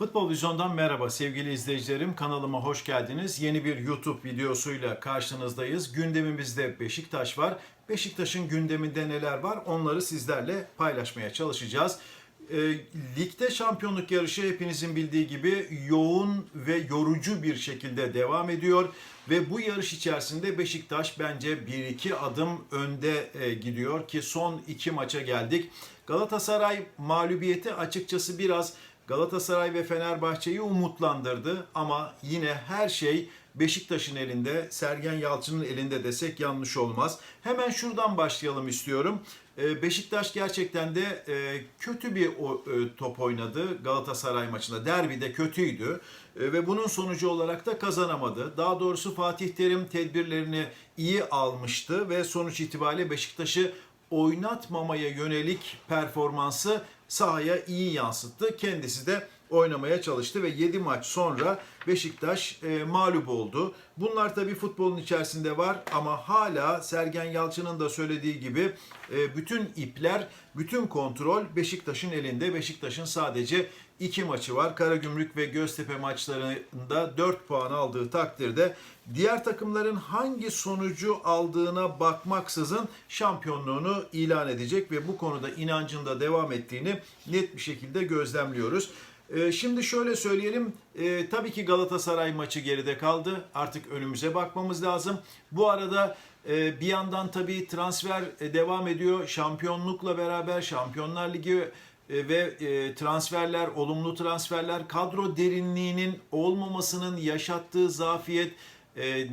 Futbol Vizyon'dan merhaba sevgili izleyicilerim. Kanalıma hoş geldiniz. Yeni bir YouTube videosuyla karşınızdayız. Gündemimizde Beşiktaş var. Beşiktaş'ın gündeminde neler var onları sizlerle paylaşmaya çalışacağız. E, ligde şampiyonluk yarışı hepinizin bildiği gibi yoğun ve yorucu bir şekilde devam ediyor. Ve bu yarış içerisinde Beşiktaş bence 1-2 adım önde e, gidiyor ki son iki maça geldik. Galatasaray mağlubiyeti açıkçası biraz Galatasaray ve Fenerbahçe'yi umutlandırdı ama yine her şey Beşiktaş'ın elinde, Sergen Yalçın'ın elinde desek yanlış olmaz. Hemen şuradan başlayalım istiyorum. Ee, Beşiktaş gerçekten de e, kötü bir e, top oynadı Galatasaray maçında. Derbide kötüydü E, ve bunun sonucu olarak da kazanamadı. Daha doğrusu Fatih Terim tedbirlerini iyi almıştı ve sonuç itibariyle Beşiktaş'ı oynatmamaya yönelik performansı sahaya iyi yansıttı. Kendisi de oynamaya çalıştı ve 7 maç sonra Beşiktaş e, mağlup oldu. Bunlar tabii futbolun içerisinde var ama hala Sergen Yalçın'ın da söylediği gibi e, bütün ipler, bütün kontrol Beşiktaş'ın elinde. Beşiktaş'ın sadece iki maçı var. Karagümrük ve Göztepe maçlarında 4 puan aldığı takdirde diğer takımların hangi sonucu aldığına bakmaksızın şampiyonluğunu ilan edecek ve bu konuda inancında devam ettiğini net bir şekilde gözlemliyoruz. Ee, Şimdi şöyle söyleyelim, Ee, tabii ki Galatasaray maçı geride kaldı. Artık önümüze bakmamız lazım. Bu arada e, bir yandan tabii transfer e, devam ediyor. Şampiyonlukla beraber Şampiyonlar Ligi e, ve transferler, olumlu transferler, kadro derinliğinin olmamasının yaşattığı zafiyet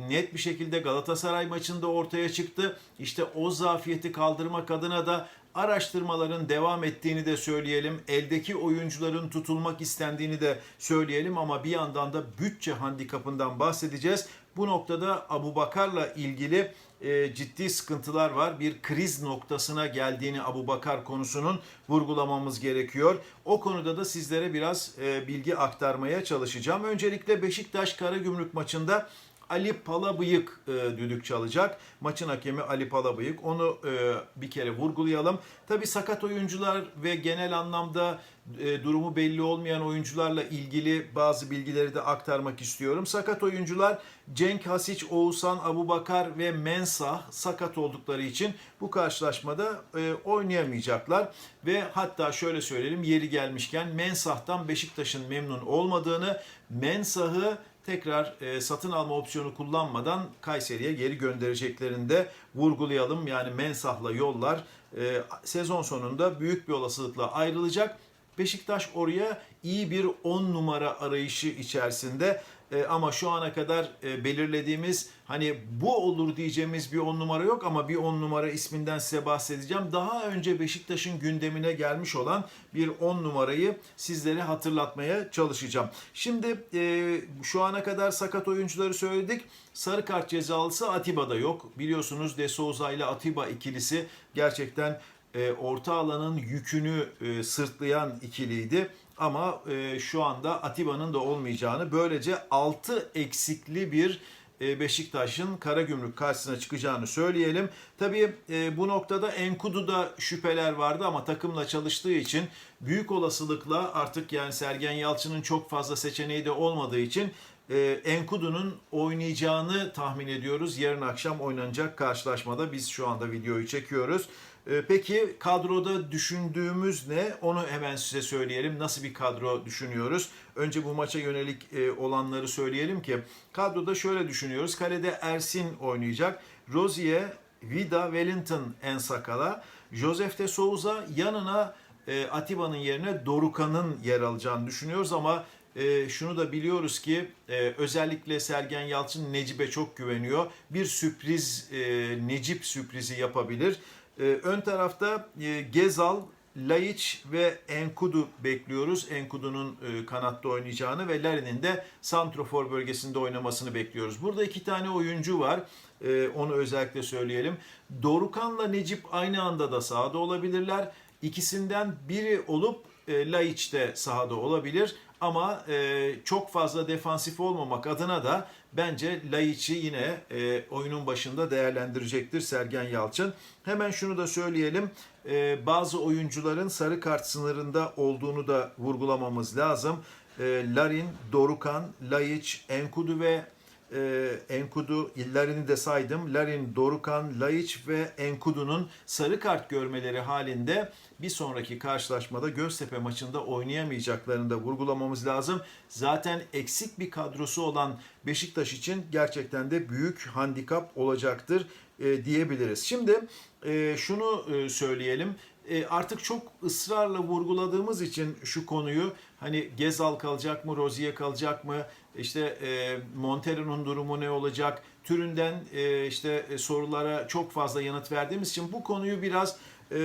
net bir şekilde Galatasaray maçında ortaya çıktı. İşte o zafiyeti kaldırmak adına da araştırmaların devam ettiğini de söyleyelim. Eldeki oyuncuların tutulmak istendiğini de söyleyelim ama bir yandan da bütçe handikapından bahsedeceğiz. Bu noktada Abu Bakar'la ilgili e, ciddi sıkıntılar var. Bir kriz noktasına geldiğini Abu Bakar konusunun vurgulamamız gerekiyor. O konuda da sizlere biraz e, bilgi aktarmaya çalışacağım. Öncelikle Beşiktaş Karagümrük maçında Ali Palabıyık e, düdük çalacak. Maçın hakemi Ali Palabıyık. Onu e, bir kere vurgulayalım. Tabi sakat oyuncular ve genel anlamda e, durumu belli olmayan oyuncularla ilgili bazı bilgileri de aktarmak istiyorum. Sakat oyuncular Cenk Hasic, Oğuzhan, Abubakar ve Mensah sakat oldukları için bu karşılaşmada e, oynayamayacaklar. Ve hatta şöyle söyleyelim yeri gelmişken Mensah'tan Beşiktaş'ın memnun olmadığını, Mensah'ı tekrar e, satın alma opsiyonu kullanmadan Kayseri'ye geri göndereceklerini de vurgulayalım. Yani Mensah'la yollar e, sezon sonunda büyük bir olasılıkla ayrılacak. Beşiktaş oraya iyi bir 10 numara arayışı içerisinde E, ama şu ana kadar e, belirlediğimiz hani bu olur diyeceğimiz bir 10 numara yok ama bir 10 numara isminden size bahsedeceğim. Daha önce Beşiktaş'ın gündemine gelmiş olan bir 10 numarayı sizlere hatırlatmaya çalışacağım. Şimdi e, şu ana kadar sakat oyuncuları söyledik. Sarı kart cezalısı Atiba'da yok. Biliyorsunuz De Souza ile Atiba ikilisi gerçekten e, orta alanın yükünü e, sırtlayan ikiliydi. Ama e, şu anda Atiba'nın da olmayacağını böylece 6 eksikli bir e, Beşiktaş'ın Karagümrük karşısına çıkacağını söyleyelim. Tabii e, bu noktada Enkudu'da şüpheler vardı ama takımla çalıştığı için büyük olasılıkla artık yani Sergen Yalçın'ın çok fazla seçeneği de olmadığı için e, Enkudu'nun oynayacağını tahmin ediyoruz. Yarın akşam oynanacak karşılaşmada biz şu anda videoyu çekiyoruz. E, Peki kadroda düşündüğümüz ne? Onu hemen size söyleyelim. Nasıl bir kadro düşünüyoruz? Önce bu maça yönelik e, olanları söyleyelim ki kadroda şöyle düşünüyoruz. Kalede Ersin oynayacak. Rozier, Vida, Wellington en sakala. Josef de Souza yanına e, Atiba'nın yerine Dorukan'ın yer alacağını düşünüyoruz ama e, şunu da biliyoruz ki e, özellikle Sergen Yalçın Necip'e çok güveniyor. Bir sürpriz e, Necip sürprizi yapabilir. E, ön tarafta e, Gezal, Laiç ve Enkudu bekliyoruz. Enkudu'nun e, kanatta oynayacağını ve Larin'in de santrofor bölgesinde oynamasını bekliyoruz. Burada iki tane oyuncu var. E, onu özellikle söyleyelim. Dorukan'la Necip aynı anda da sahada olabilirler. İkisinden biri olup e, Laiç de sahada olabilir. Ama e, çok fazla defansif olmamak adına da bence Laiç'i yine e, oyunun başında değerlendirecektir Sergen Yalçın. Hemen şunu da söyleyelim. E, bazı oyuncuların sarı kart sınırında olduğunu da vurgulamamız lazım. e, Larin, Dorukan, Laiç, Enkudu ve e, Enkudu, Larin'i de saydım. Larin, Dorukan, Laiç ve Enkudu'nun sarı kart görmeleri halinde bir sonraki karşılaşmada Göztepe maçında oynayamayacaklarını da vurgulamamız lazım. Zaten eksik bir kadrosu olan Beşiktaş için gerçekten de büyük handikap olacaktır e, diyebiliriz. Şimdi e, şunu e, söyleyelim. E, artık çok ısrarla vurguladığımız için şu konuyu hani Gezal kalacak mı, Rozier kalacak mı, işte e, Montero'nun durumu ne olacak türünden e, işte e, sorulara çok fazla yanıt verdiğimiz için bu konuyu biraz e,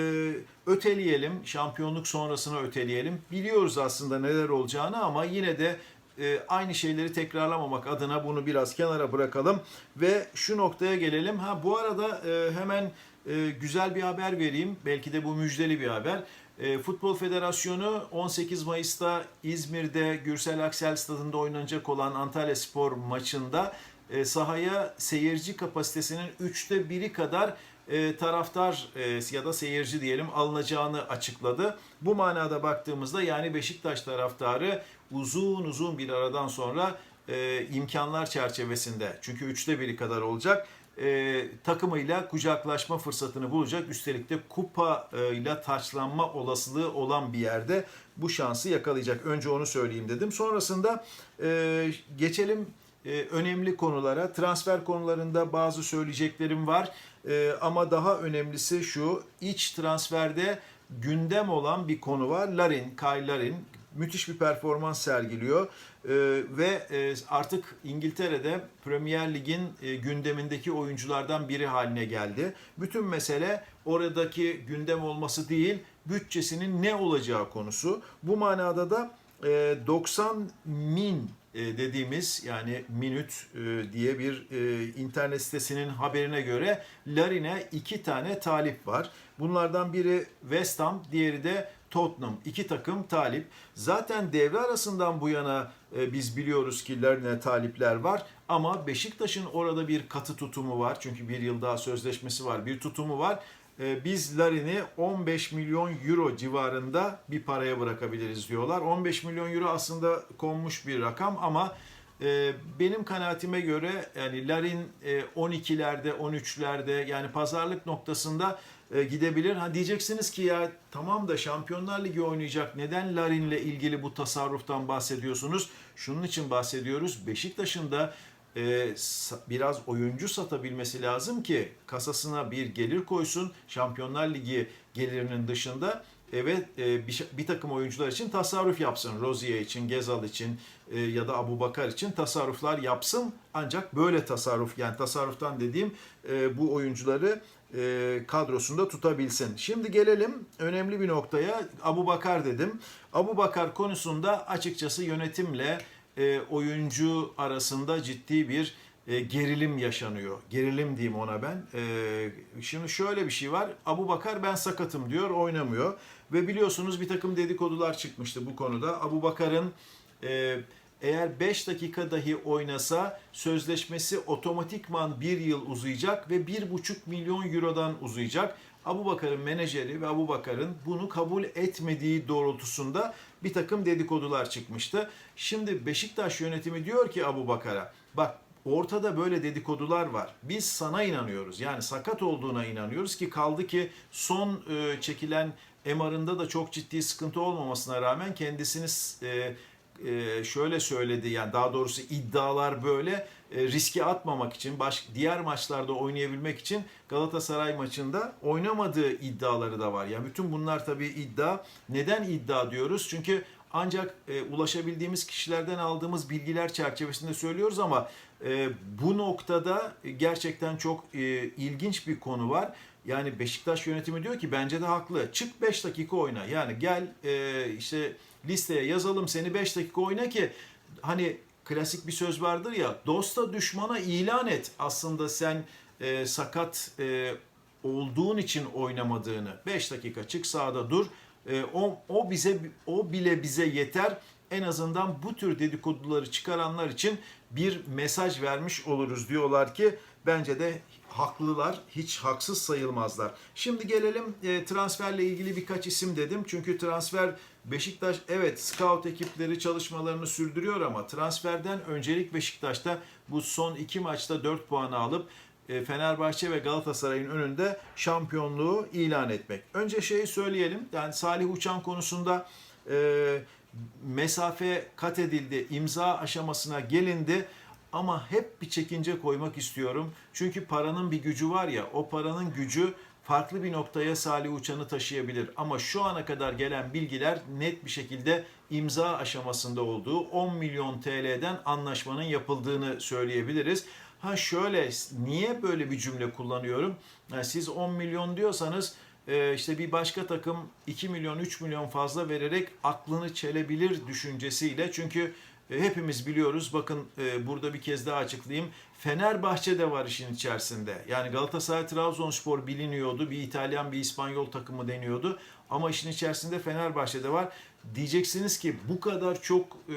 öteleyelim, şampiyonluk sonrasına öteleyelim. Biliyoruz aslında neler olacağını ama yine de e, aynı şeyleri tekrarlamamak adına bunu biraz kenara bırakalım ve şu noktaya gelelim. Ha bu arada e, hemen e, güzel bir haber vereyim. Belki de bu müjdeli bir haber. E, Futbol Federasyonu 18 Mayıs'ta İzmir'de Gürsel Aksel Stadı'nda oynanacak olan Antalya Spor maçında e, sahaya seyirci kapasitesinin üçte biri kadar e, taraftar e, ya da seyirci diyelim alınacağını açıkladı. Bu manada baktığımızda yani Beşiktaş taraftarı uzun uzun bir aradan sonra e, imkanlar çerçevesinde çünkü üçte biri kadar olacak takımıyla kucaklaşma fırsatını bulacak. Üstelik de kupa ile taçlanma olasılığı olan bir yerde bu şansı yakalayacak. Önce onu söyleyeyim dedim. Sonrasında geçelim önemli konulara. Transfer konularında bazı söyleyeceklerim var. E, ama daha önemlisi şu. iç transferde gündem olan bir konu var. Larin, Kyle Larin müthiş bir performans sergiliyor. Ee, ve e, artık İngiltere'de Premier Lig'in e, gündemindeki oyunculardan biri haline geldi. Bütün mesele oradaki gündem olması değil, bütçesinin ne olacağı konusu. Bu manada da e, 90 min e, dediğimiz yani Minüt e, diye bir e, internet sitesinin haberine göre Larin'e iki tane talip var. Bunlardan biri West Ham, diğeri de Tottenham. İki takım talip. Zaten devre arasından bu yana e, biz biliyoruz ki Larin'e talipler var. Ama Beşiktaş'ın orada bir katı tutumu var. Çünkü bir yıl daha sözleşmesi var. Bir tutumu var. E, biz Larin'i 15 milyon euro civarında bir paraya bırakabiliriz diyorlar. 15 milyon euro aslında konmuş bir rakam ama e, benim kanaatime göre yani Larin e, 12'lerde, 13'lerde yani pazarlık noktasında e, gidebilir. Ha diyeceksiniz ki ya tamam da Şampiyonlar Ligi oynayacak. Neden Larin'le ilgili bu tasarruftan bahsediyorsunuz? Şunun için bahsediyoruz. Beşiktaş'ın da e, biraz oyuncu satabilmesi lazım ki kasasına bir gelir koysun. Şampiyonlar Ligi gelirinin dışında evet e, bir, bir takım oyuncular için tasarruf yapsın. Rozier için, Gezal için e, ya da Abu Bakar için tasarruflar yapsın. Ancak böyle tasarruf yani tasarruftan dediğim e, bu oyuncuları e, kadrosunda tutabilsin. Şimdi gelelim önemli bir noktaya. Abu Bakar dedim. Abu Bakar konusunda açıkçası yönetimle e, oyuncu arasında ciddi bir e, gerilim yaşanıyor. Gerilim diyeyim ona ben. E, şimdi şöyle bir şey var. Abu Bakar ben sakatım diyor, oynamıyor. Ve biliyorsunuz bir takım dedikodular çıkmıştı bu konuda. Abu Bakar'ın eğer 5 dakika dahi oynasa sözleşmesi otomatikman 1 yıl uzayacak ve 1,5 milyon eurodan uzayacak. Abu Bakar'ın menajeri ve Abu Bakar'ın bunu kabul etmediği doğrultusunda bir takım dedikodular çıkmıştı. Şimdi Beşiktaş yönetimi diyor ki Abu Bakar'a bak ortada böyle dedikodular var. Biz sana inanıyoruz. Yani sakat olduğuna inanıyoruz ki kaldı ki son e, çekilen MR'ında da çok ciddi sıkıntı olmamasına rağmen kendisini e, e, şöyle söyledi yani daha doğrusu iddialar böyle e, riske atmamak için baş, diğer maçlarda oynayabilmek için Galatasaray maçında oynamadığı iddiaları da var. Yani bütün bunlar tabii iddia. Neden iddia diyoruz? Çünkü ancak e, ulaşabildiğimiz kişilerden aldığımız bilgiler çerçevesinde söylüyoruz ama e, bu noktada gerçekten çok e, ilginç bir konu var. Yani Beşiktaş yönetimi diyor ki bence de haklı. Çık 5 dakika oyna. Yani gel e, işte listeye yazalım seni 5 dakika oyna ki hani klasik bir söz vardır ya dosta düşmana ilan et aslında sen e, sakat e, olduğun için oynamadığını 5 dakika çık sahada dur e, o, o bize o bile bize yeter en azından bu tür dedikoduları çıkaranlar için bir mesaj vermiş oluruz diyorlar ki bence de haklılar, hiç haksız sayılmazlar. Şimdi gelelim e, transferle ilgili birkaç isim dedim. Çünkü transfer Beşiktaş evet scout ekipleri çalışmalarını sürdürüyor ama transferden öncelik Beşiktaş'ta bu son iki maçta 4 puanı alıp e, Fenerbahçe ve Galatasaray'ın önünde şampiyonluğu ilan etmek. Önce şeyi söyleyelim. Yani Salih Uçan konusunda e, mesafe kat edildi, imza aşamasına gelindi. Ama hep bir çekince koymak istiyorum. Çünkü paranın bir gücü var ya, o paranın gücü farklı bir noktaya Salih Uçan'ı taşıyabilir. Ama şu ana kadar gelen bilgiler net bir şekilde imza aşamasında olduğu 10 milyon TL'den anlaşmanın yapıldığını söyleyebiliriz. Ha şöyle, niye böyle bir cümle kullanıyorum? Yani siz 10 milyon diyorsanız e, işte bir başka takım 2 milyon 3 milyon fazla vererek aklını çelebilir düşüncesiyle. Çünkü hepimiz biliyoruz bakın e, burada bir kez daha açıklayayım. Fenerbahçe de var işin içerisinde. Yani Galatasaray Trabzonspor biliniyordu. Bir İtalyan bir İspanyol takımı deniyordu. Ama işin içerisinde Fenerbahçe de var. Diyeceksiniz ki bu kadar çok e,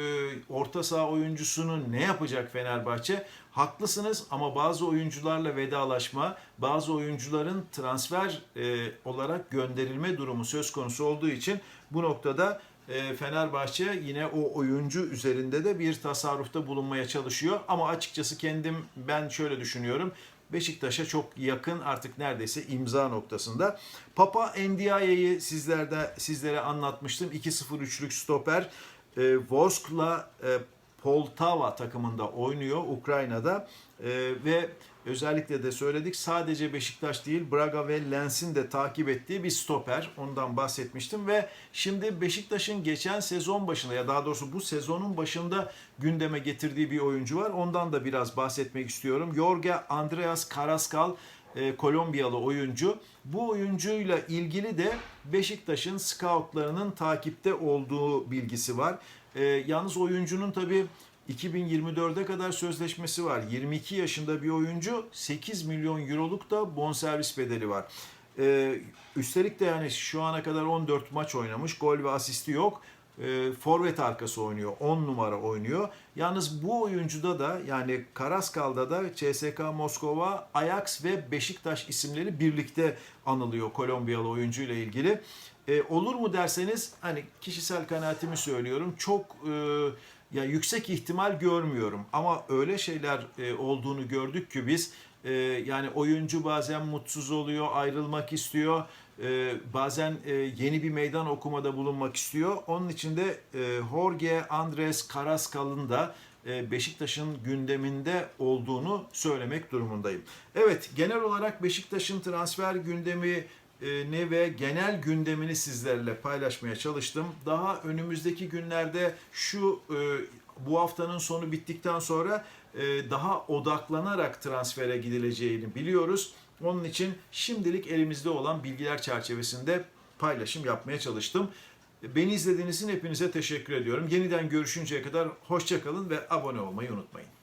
orta saha oyuncusunu ne yapacak Fenerbahçe? Haklısınız ama bazı oyuncularla vedalaşma, bazı oyuncuların transfer e, olarak gönderilme durumu söz konusu olduğu için bu noktada e, Fenerbahçe yine o oyuncu üzerinde de bir tasarrufta bulunmaya çalışıyor. Ama açıkçası kendim ben şöyle düşünüyorum. Beşiktaş'a çok yakın artık neredeyse imza noktasında. Papa Ndiaye'yi sizlerde sizlere anlatmıştım. 2-0-3'lük stoper. E, Vorskla e, Poltava takımında oynuyor Ukrayna'da E, ve özellikle de söyledik sadece Beşiktaş değil Braga ve Lens'in de takip ettiği bir stoper. Ondan bahsetmiştim ve şimdi Beşiktaş'ın geçen sezon başında ya daha doğrusu bu sezonun başında gündeme getirdiği bir oyuncu var. Ondan da biraz bahsetmek istiyorum. Jorge Andreas Carrascal e, Kolombiyalı oyuncu. Bu oyuncuyla ilgili de Beşiktaş'ın scoutlarının takipte olduğu bilgisi var. E, yalnız oyuncunun tabii 2024'e kadar sözleşmesi var. 22 yaşında bir oyuncu 8 milyon euroluk da bonservis bedeli var. Ee, üstelik de yani şu ana kadar 14 maç oynamış. Gol ve asisti yok. Ee, forvet arkası oynuyor. 10 numara oynuyor. Yalnız bu oyuncuda da yani Karaskal'da da CSK Moskova, Ajax ve Beşiktaş isimleri birlikte anılıyor Kolombiyalı oyuncu ile ilgili. Ee, olur mu derseniz hani kişisel kanaatimi söylüyorum. Çok e, ya yüksek ihtimal görmüyorum ama öyle şeyler e, olduğunu gördük ki biz e, yani oyuncu bazen mutsuz oluyor, ayrılmak istiyor. E, bazen e, yeni bir meydan okumada bulunmak istiyor. Onun için de e, Jorge Andres Carrascal'ın da e, Beşiktaş'ın gündeminde olduğunu söylemek durumundayım. Evet, genel olarak Beşiktaş'ın transfer gündemi e, ne ve genel gündemini sizlerle paylaşmaya çalıştım. Daha önümüzdeki günlerde şu e, bu haftanın sonu bittikten sonra e, daha odaklanarak transfere gidileceğini biliyoruz. Onun için şimdilik elimizde olan bilgiler çerçevesinde paylaşım yapmaya çalıştım. Beni izlediğiniz için hepinize teşekkür ediyorum. Yeniden görüşünceye kadar hoşçakalın ve abone olmayı unutmayın.